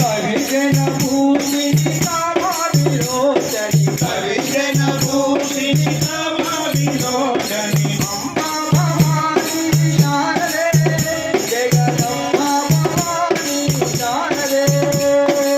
కవి జన భూమి కవి జన భూమి